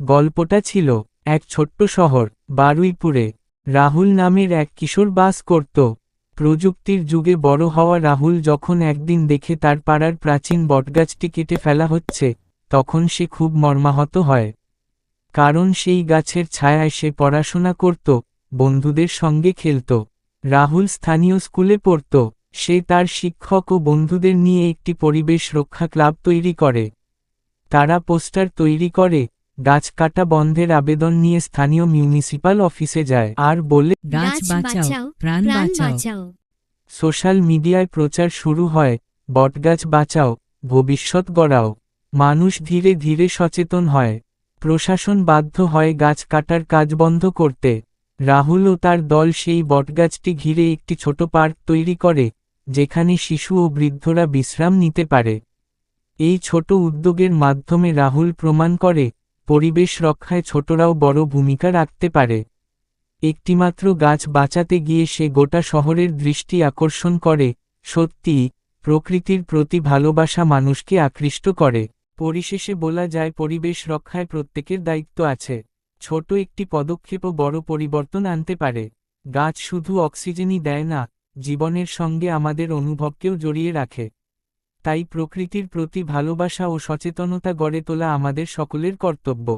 গল্পটা ছিল এক ছোট্ট শহর, বারুইপুরে। রাহুল নামের এক কিশোর বাস করত। প্রযুক্তির যুগে বড় হওয়া রাহুল যখন একদিন দেখে তার পাড়ার প্রাচীন বটগাছটি কেটে ফেলা হচ্ছে, তখন সে খুব মর্মাহত হয়। কারণ সেই গাছের ছায়ায় সে পড়াশোনা করত, বন্ধুদের সঙ্গে খেলত। রাহুল স্থানীয় স্কুলে পড়ত, সে তার শিক্ষক ও বন্ধুদের নিয়ে একটি পরিবেশ রক্ষা ক্লাব তৈরি করে। তারা পোস্টার তৈরি করে গাছ কাটা বন্ধের আবেদন নিয়ে স্থানীয় মিউনিসিপাল অফিসে যায়। আর বলে গাছ বাঁচাও প্রাণ বাঁচাও। সোশ্যাল মিডিয়ায় প্রচার শুরু হয় বটগাছ বাঁচাও ভবিষ্যৎ গড়াও। মানুষ ধীরে ধীরে সচেতন হয়। প্রশাসন বাধ্য হয় গাছ কাটার কাজ বন্ধ করতে। রাহুল ও তার দল সেই বটগাছটি ঘিরে একটি ছোট পার্ক তৈরি করে যেখানে শিশু ও বৃদ্ধরা বিশ্রাম নিতে পারে। এই ছোট উদ্যোগের মাধ্যমে রাহুল প্রমাণ করে পরিবেশ রক্ষায় ছোটরাও বড় ভূমিকা রাখতে পারে। একটিমাত্র গাছ বাঁচাতে গিয়ে সে গোটা শহরের দৃষ্টি আকর্ষণ করে, সত্যি, প্রকৃতির প্রতি ভালোবাসা মানুষকে আকৃষ্ট করে। পরিশেষে বলা যায় পরিবেশ রক্ষায় প্রত্যেকের দায়িত্ব আছে। ছোট একটি পদক্ষেপও বড় পরিবর্তন আনতে পারে। গাছ শুধু অক্সিজেনই দেয় না, জীবনের সঙ্গে আমাদের অনুভবকেও জড়িয়ে রাখে। তাই প্রকৃতির প্রতি ভালোবাসা ও সচেতনতা গড়ে তোলা আমাদের সকলের কর্তব্য।